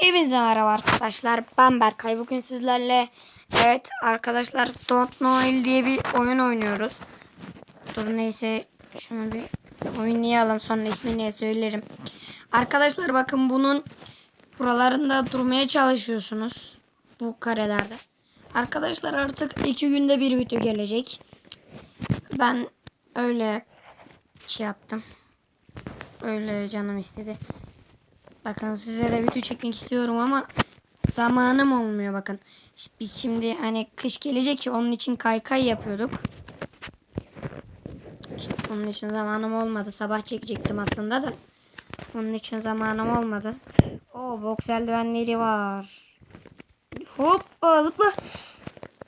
Hepinize merhaba arkadaşlar. Ben Berkay. Bugün sizlerle evet arkadaşlar Don't Know diye bir oyun oynuyoruz. Dur neyse şunu bir oynayalım sonra ismini söylerim. Arkadaşlar bakın bunun buralarında durmaya çalışıyorsunuz. Bu karelerde. Arkadaşlar artık iki günde bir video gelecek. Ben öyle şey yaptım. Öyle canım istedi. Bakın size de video çekmek istiyorum ama zamanım olmuyor bakın. Biz şimdi hani kış gelecek ki onun için kaykay yapıyorduk. İşte onun için zamanım olmadı. Sabah çekecektim aslında da. Onun için zamanım olmadı. O boks eldivenleri var. Hoppa zıpla.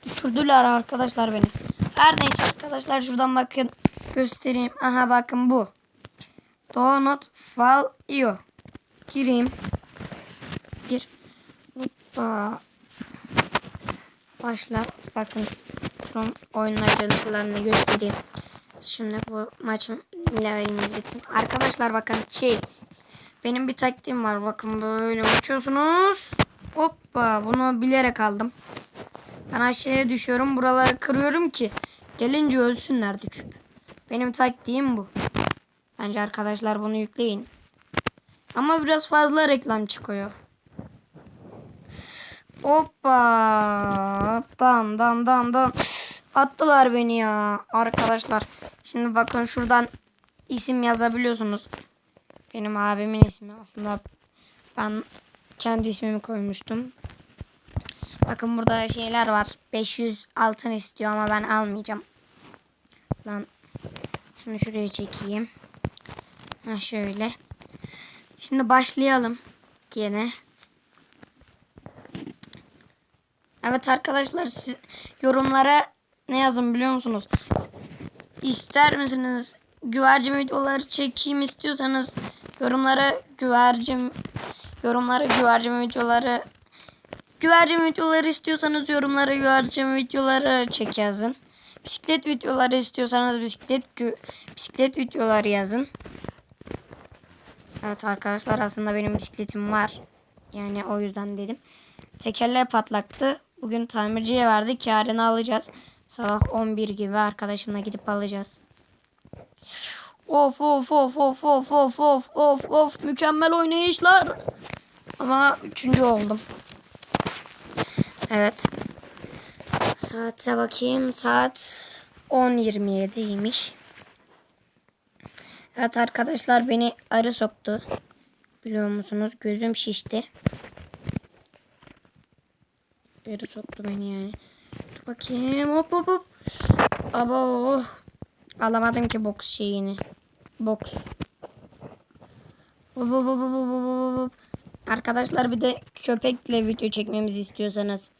Düşürdüler arkadaşlar beni. Her neyse arkadaşlar şuradan bakın göstereyim. Aha bakın bu. Donut Fall Io. Gireyim. Gir. Hoppa. Başla. Bakın. Durum oyun ayrıntılarını göstereyim. Şimdi bu maçın levelimiz bitsin. Arkadaşlar bakın şey. Benim bir taktiğim var. Bakın böyle uçuyorsunuz. Hoppa. Bunu bilerek aldım. Ben aşağıya düşüyorum. Buraları kırıyorum ki gelince ölsünler düşüp. Benim taktiğim bu. Bence arkadaşlar bunu yükleyin. Ama biraz fazla reklam çıkıyor. Hoppa. Dan dan dan dan. Attılar beni ya. Arkadaşlar. Şimdi bakın şuradan isim yazabiliyorsunuz. Benim abimin ismi aslında ben kendi ismimi koymuştum. Bakın burada şeyler var. 500 altın istiyor ama ben almayacağım. Lan şunu şuraya çekeyim. Ha şöyle. Şimdi başlayalım gene. Evet arkadaşlar siz yorumlara ne yazın biliyor musunuz? İster misiniz güvercin videoları çekeyim istiyorsanız yorumlara güvercin yorumlara güvercin videoları güvercin videoları istiyorsanız yorumlara güvercin videoları çek yazın. Bisiklet videoları istiyorsanız bisiklet bisiklet videoları yazın. Evet arkadaşlar aslında benim bisikletim var. Yani o yüzden dedim. Tekerleği patlaktı. Bugün tamirciye verdik. Yarın alacağız. Sabah 11 gibi arkadaşımla gidip alacağız. Of of of of of of of of of mükemmel oynayışlar. Ama üçüncü oldum. Evet. Saate bakayım. Saat 10.27'ymiş. Evet arkadaşlar beni arı soktu. Biliyor musunuz? Gözüm şişti. Arı soktu beni yani. Dur bakayım. Hop hop hop. Abo. Alamadım ki boks şeyini. Boks. Hop hop hop hop hop hop. Arkadaşlar bir de köpekle video çekmemizi istiyorsanız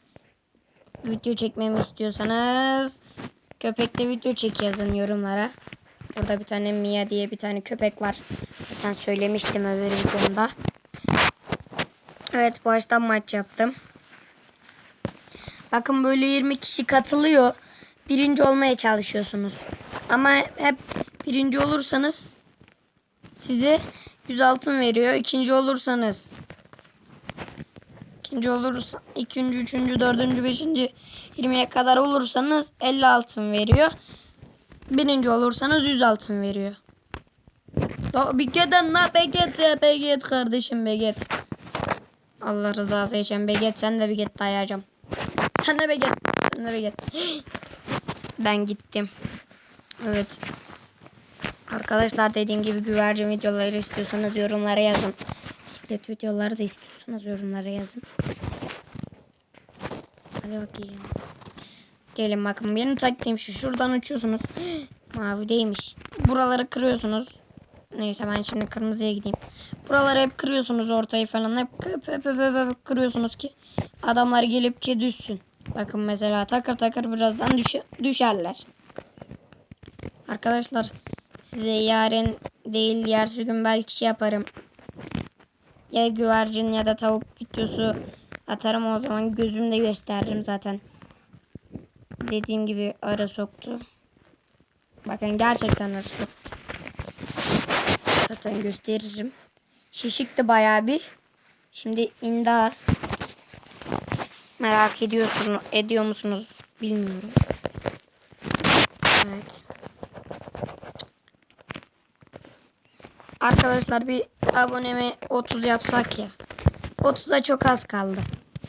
video çekmemi istiyorsanız köpekle video çek yazın yorumlara. Burada bir tane Mia diye bir tane köpek var. Zaten söylemiştim öbür videomda. Evet baştan maç yaptım. Bakın böyle 20 kişi katılıyor. Birinci olmaya çalışıyorsunuz. Ama hep birinci olursanız size 100 altın veriyor. İkinci olursanız ikinci olursa ikinci, üçüncü, dördüncü, beşinci 20'ye kadar olursanız 50 altın veriyor. Birinci olursanız 100 altın veriyor. Gidin la be git ya be git kardeşim be git. Allah rızası için be git sen de bir git dayayacağım. Sen de be git. Sen de be git. Ben gittim. Evet. Arkadaşlar dediğim gibi güvercin videoları istiyorsanız yorumlara yazın. Bisiklet videoları da istiyorsanız yorumlara yazın. Hadi bakayım. Gelin bakın benim taktiğim şu. Şuradan uçuyorsunuz. Mavi değilmiş. Buraları kırıyorsunuz. Neyse ben şimdi kırmızıya gideyim. Buraları hep kırıyorsunuz ortayı falan. Hep, hep, hep, hep, hep, hep kırıyorsunuz ki adamlar gelip ki düşsün. Bakın mesela takır takır birazdan düş düşerler. Arkadaşlar size yarın değil diğer gün belki şey yaparım. Ya güvercin ya da tavuk videosu atarım o zaman gözümde gösteririm zaten dediğim gibi ara soktu. Bakın gerçekten ara soktu. Zaten gösteririm. Şişikti bayağı bir. Şimdi indaz. Merak ediyorsunuz, ediyor musunuz bilmiyorum. Evet. Arkadaşlar bir abonemi 30 yapsak ya. 30'a çok az kaldı.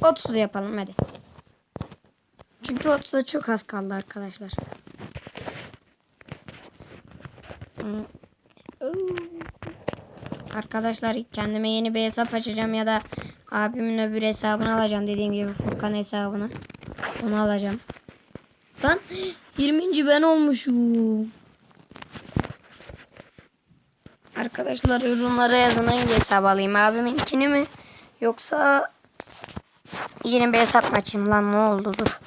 30 yapalım hadi. Çünkü 30'a çok az kaldı arkadaşlar. Hmm. Arkadaşlar kendime yeni bir hesap açacağım ya da abimin öbür hesabını alacağım dediğim gibi Furkan hesabını. Onu alacağım. Lan 20. ben olmuşum. Arkadaşlar yorumlara yazın hangi hesap alayım abiminkini mi yoksa yeni bir hesap mı açayım lan ne oldu dur.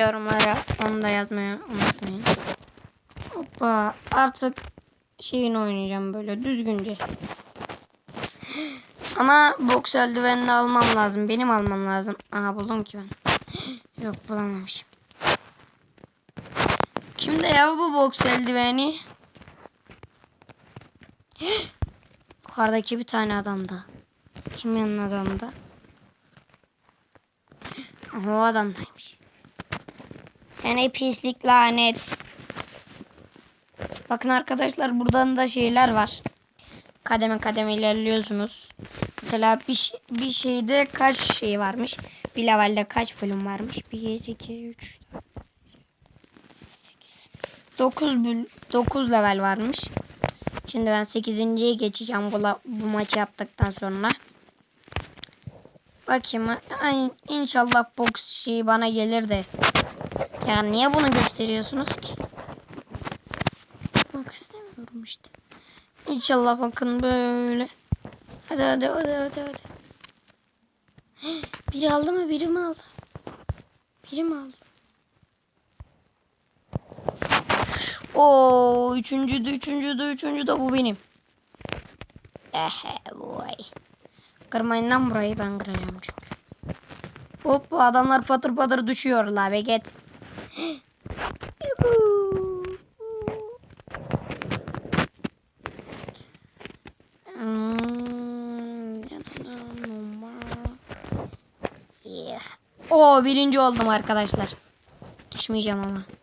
Yorumlara onu da yazmayı unutmayın. Hoppa artık şeyin oynayacağım böyle düzgünce. Ama boks eldivenini almam lazım. Benim almam lazım. Aha buldum ki ben. Yok bulamamışım. Kimde ya bu boks eldiveni? Yukarıdaki bir tane adamda. Kimin adamda? O adamdaymış. Seni pislik lanet. Bakın arkadaşlar buradan da şeyler var. Kademe kademe ilerliyorsunuz. Mesela bir, bir şeyde kaç şey varmış? Bir levelde kaç bölüm varmış? 1, 2, 3, 9, 9 level varmış. Şimdi ben 8.ye geçeceğim bu, bu maçı yaptıktan sonra. Bakayım. Ay, inşallah boks şeyi bana gelir de. Ya niye bunu gösteriyorsunuz ki? Bak istemiyorum işte. İnşallah bakın böyle. Hadi hadi hadi hadi hadi. Biri aldı mı? Biri mi aldı? Biri mi aldı? Oo, üçüncü de üçüncü de üçüncü de bu benim. Ehe vay. Kırmayın lan burayı ben kıracağım çünkü. Hop bu adamlar patır patır düşüyor la be git. Yuhuu. Hmm. Oo birinci oldum arkadaşlar. Düşmeyeceğim ama.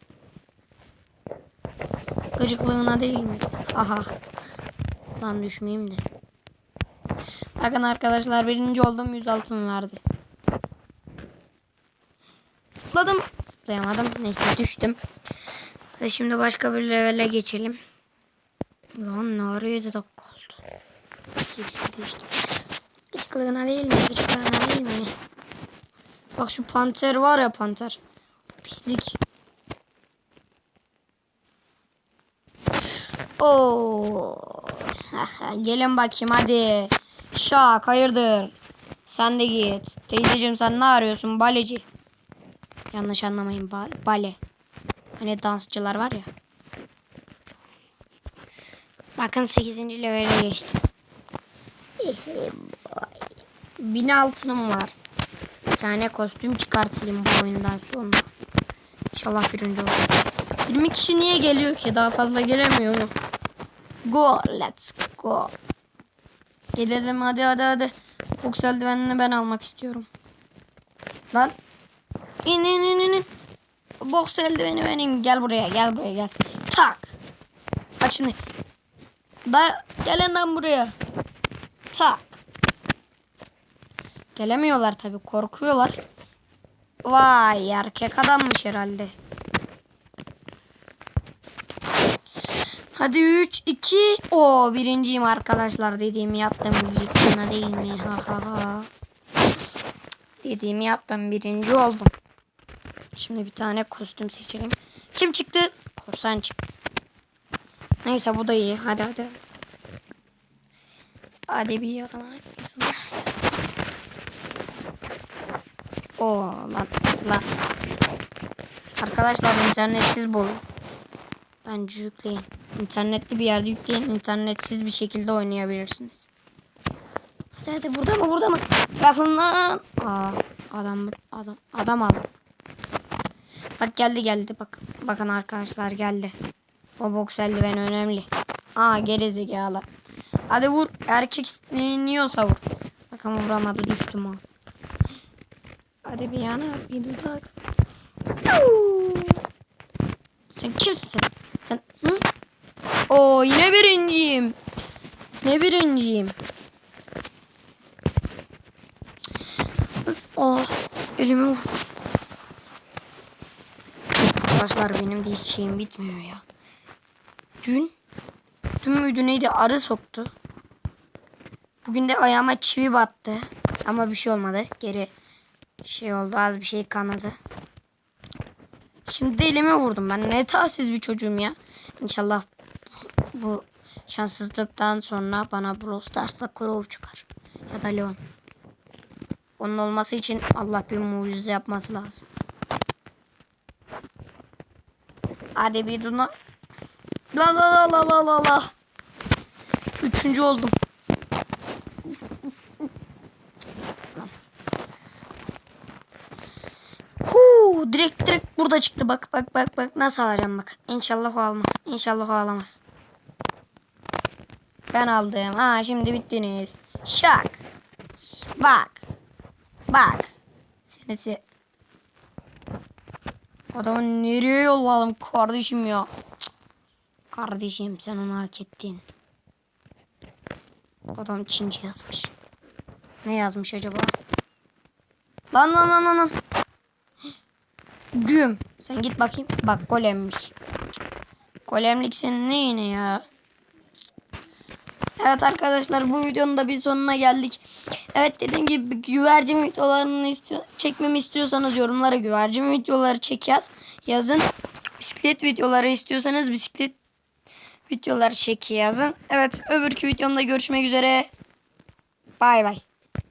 Gıcıklığına değil mi? Aha. Lan düşmeyeyim de. Bakın arkadaşlar birinci oldum 100 altın verdi. Zıpladım. Zıplayamadım. Neyse düştüm. Hadi şimdi başka bir levele geçelim. Lan ne arıyor 7 dakika oldu. Düştüm. Gıcıklığına değil mi? Gıcıklığına değil mi? Bak şu panter var ya panter. Pislik. Oo. Gelin bakayım hadi. Şak hayırdır? Sen de git. Teyzeciğim sen ne arıyorsun? Baleci. Yanlış anlamayın. Ba bale. Hani dansçılar var ya. Bakın 8. levele geçtim. Bin altınım var. Bir tane kostüm çıkartayım bu oyundan sonra. İnşallah birinci olur. 20 kişi niye geliyor ki? Daha fazla gelemiyor mu? Go, let's go. Gelelim hadi hadi hadi. Boks eldivenini ben almak istiyorum. Lan. İn in in in. in. Boks eldiveni benim. Gel buraya gel buraya gel. Tak. Bak şimdi. Da gelin lan buraya. Tak. Gelemiyorlar tabi korkuyorlar. Vay erkek adammış herhalde. Hadi 3 2 o birinciyim arkadaşlar dediğimi yaptım yıkına değil mi ha ha ha. Dediğimi yaptım birinci oldum. Şimdi bir tane kostüm seçelim. Kim çıktı? Korsan çıktı. Neyse bu da iyi. Hadi hadi hadi. Hadi bir yakına. Oo lan lan. Arkadaşlar internetsiz bul. Bence yükleyin. İnternetli bir yerde yükleyin. İnternetsiz bir şekilde oynayabilirsiniz. Hadi hadi burada mı burada mı? Bırakın lan. Aa, adam adam adam aldı. Bak geldi geldi bak. Bakın arkadaşlar geldi. O boks eldiven önemli. Aa gerizekalı. Hadi vur. Erkekliğiniyorsa vur. Bakın vuramadı düştüm o. Hadi bir yana bir dudak. Sen kimsin? Sen hı? Oo yine birinciyim. Ne birinciyim? Oh elime vur. Arkadaşlar benim de hiç şeyim bitmiyor ya. Dün Dün müydü neydi arı soktu. Bugün de ayağıma çivi battı. Ama bir şey olmadı. Geri şey oldu az bir şey kanadı. Şimdi elime vurdum ben. Ne tahsiz bir çocuğum ya. İnşallah bu şanssızlıktan sonra bana Brawl Stars'ta Crow çıkar. Ya da Leon. Onun olması için Allah bir mucize yapması lazım. Hadi bir duna. La la la la la la la. Üçüncü oldum. Huu, direkt direkt burada çıktı bak bak bak bak nasıl alacağım bak. İnşallah o almaz. İnşallah o alamaz. Ben aldım. Ha şimdi bittiniz. Şak. Bak. Bak. Senesi. Adamı nereye yolladım kardeşim ya. Kardeşim sen onu hak ettin. Adam Çince yazmış. Ne yazmış acaba? Lan lan lan lan lan. Güm. Sen git bakayım. Bak golemmiş. Golemlik senin neyine ya? Evet arkadaşlar bu videonun da bir sonuna geldik. Evet dediğim gibi güvercin videolarını istiyor, çekmemi istiyorsanız yorumlara güvercin videoları çek yaz. Yazın. Bisiklet videoları istiyorsanız bisiklet videoları çek yazın. Evet öbürkü videomda görüşmek üzere. Bay bay.